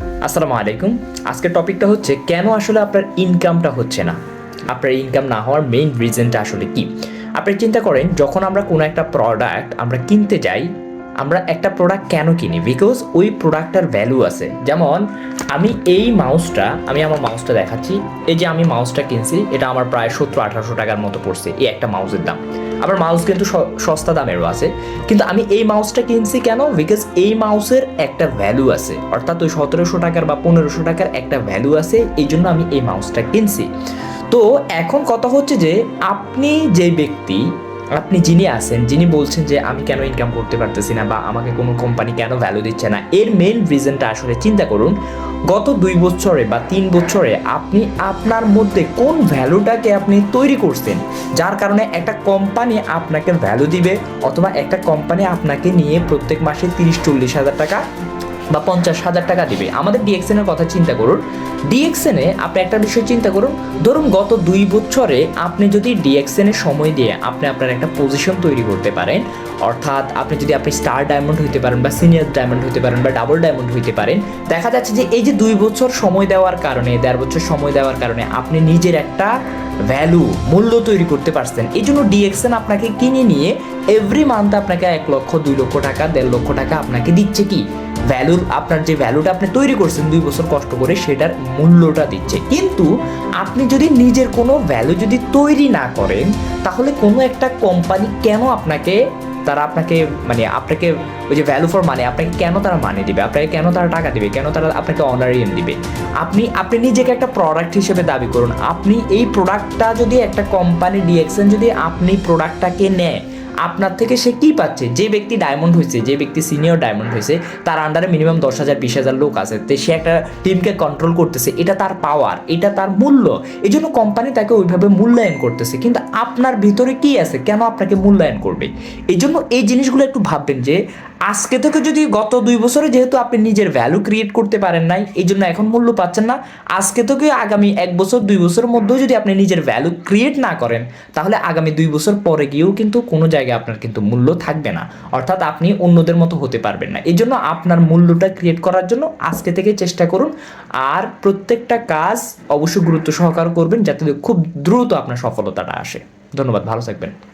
আসসালামু আলাইকুম। আজকের টপিকটা হচ্ছে, কেন আসলে আপনার ইনকামটা হচ্ছে না? আপনার ইনকাম না হওয়ার মেইন রিজনটা আসলে কি? আপনি চিন্তা করেন, যখন আমরা কোনো একটা প্রোডাক্ট আমরা কিনতে যাই, আমরা একটা প্রোডাক্ট কেন কিনি? বিকজ ওই প্রোডাক্টটার ভ্যালু আছে। যেমন আমি এই মাউসটা আমি আমার মাউসটা দেখাচ্ছি। এই যে আমি মাউসটা কিনছি, এটা আমার প্রায় সত্তর, আঠারোশো টাকার মতো পড়ছে এই একটা মাউসের দাম। আবার মাউস কিন্তু সস্তা দামেরও আছে। কিন্তু আমি এই মাউসটা কিনছি কেন? বিকজ এই মাউসের একটা ভ্যালু আছে। অর্থাৎ ওই সতেরোশো টাকার বা পনেরোশো টাকার একটা ভ্যালু আছে, এই জন্য আমি এই মাউসটা কিনছি। তো এখন কথা হচ্ছে যে, আপনি যে ব্যক্তি আপনি যিনি আছেন, যিনি বলছেন যে আমি কেন ইনকাম করতে পারতেছি না বা আমাকে কোনো কোম্পানি কেন ভ্যালু দিচ্ছে না, এর মেন রিজনটা আসলে চিন্তা করুন, গত দুই বছরে বা তিন বছরে আপনি আপনার মধ্যে কোন ভ্যালুটাকে আপনি তৈরি করছেন, যার কারণে একটা কোম্পানি আপনাকে ভ্যালু দিবে অথবা একটা কোম্পানি আপনাকে নিয়ে প্রত্যেক মাসে তিরিশ, চল্লিশ হাজার টাকা বা পঞ্চাশ হাজার টাকা দিবে। আমাদের ডিএক্সএন এর কথা চিন্তা করুন। ডিএক্সএন আপনি একটা বিষয় চিন্তা করুন। ধরুন গত দুই বছরে আপনি যদি ডিএক্সএন এর সময় দিয়ে আপনি আপনার একটা পজিশন তৈরি করতে পারেন, অর্থাৎ আপনি যদি আপনি স্টার ডায়মন্ড হইতে পারেন বা সিনিয়র ডায়মন্ড হইতে পারেন বা ডাবল ডায়মন্ড হইতে পারেন, দেখা যাচ্ছে যে এই যে দুই বছর সময় দেওয়ার কারণে, দেড় বছর সময় দেওয়ার কারণে আপনি নিজের একটা ভ্যালু মূল্য তৈরি করতে পারছেন। এই জন্য ডিএক্সএন আপনাকে কিনে নিয়ে এভরি মান্থ আপনাকে এক লক্ষ, দুই লক্ষ টাকা, দেড় লক্ষ টাকা আপনাকে দিচ্ছে কি? ভ্যালু আপনার যে ভ্যালুটা আপনি তৈরি করছেন দুই বছর কষ্ট করে, সেটার মূল্যটা দিচ্ছে। কিন্তু আপনি যদি নিজের কোনো ভ্যালু যদি তৈরি না করেন, তাহলে কোনো একটা কোম্পানি কেন আপনাকে, তারা আপনাকে মানে আপনাকে ওই যে ভ্যালু ফর মানে আপনাকে কেন তারা মানে দিবে? আপনাকে কেন তারা টাকা দিবে? কেন তারা আপনাকে অনারিয়াম দিবে? আপনি আপনি নিজেকে একটা প্রোডাক্ট হিসেবে দাবি করুন। আপনি এই প্রোডাক্টটা যদি একটা কোম্পানি ডিএক্সএন যদি আপনি প্রোডাক্টটাকে নেয় আপনার থেকে সে কি পাচ্ছে? যে ব্যক্তি ডায়মন্ড হয়েছে, যে ব্যক্তি সিনিয়র ডায়মন্ড হয়েছে, তার আন্ডারে মিনিমাম দশ হাজার, বিশ হাজার লোক আছে। তো সে একটা টিমকে কন্ট্রোল করতেছে, এটা তার পাওয়ার এটা তার মূল্য। এই জন্য কোম্পানি তাকে ওইভাবে মূল্যায়ন করতেছে। কিন্তু আপনার ভিতরে কি আছে? কেন আপনাকে মূল্যায়ন করবে? এই জন্য এই জিনিসগুলো একটু ভাববেন যে, আজকে থেকে যদি গত দুই বছরে যেহেতু আপনি নিজের ভ্যালু ক্রিয়েট করতে পারেন নাই এই জন্য এখন মূল্য পাচ্ছেন না। আজকে থেকে আগামী এক বছর, দুই বছরের মধ্যেও যদি আপনি নিজের ভ্যালু ক্রিয়েট না করেন, তাহলে আগামী দুই বছর পরে গিয়েও কিন্তু কোনো জায়গায় আপনার কিন্তু মূল্য থাকবে না। অর্থাৎ আপনি অন্যদের মতো হতে পারবেন না। এই জন্য আপনার মূল্যটা ক্রিয়েট করার জন্য আজকে থেকে চেষ্টা করুন। আর প্রত্যেকটা কাজ অবশ্যই গুরুত্ব সহকার করবেন যাতে খুব দ্রুত আপনার সফলতাটা আসে। ধন্যবাদ, ভালো থাকবেন।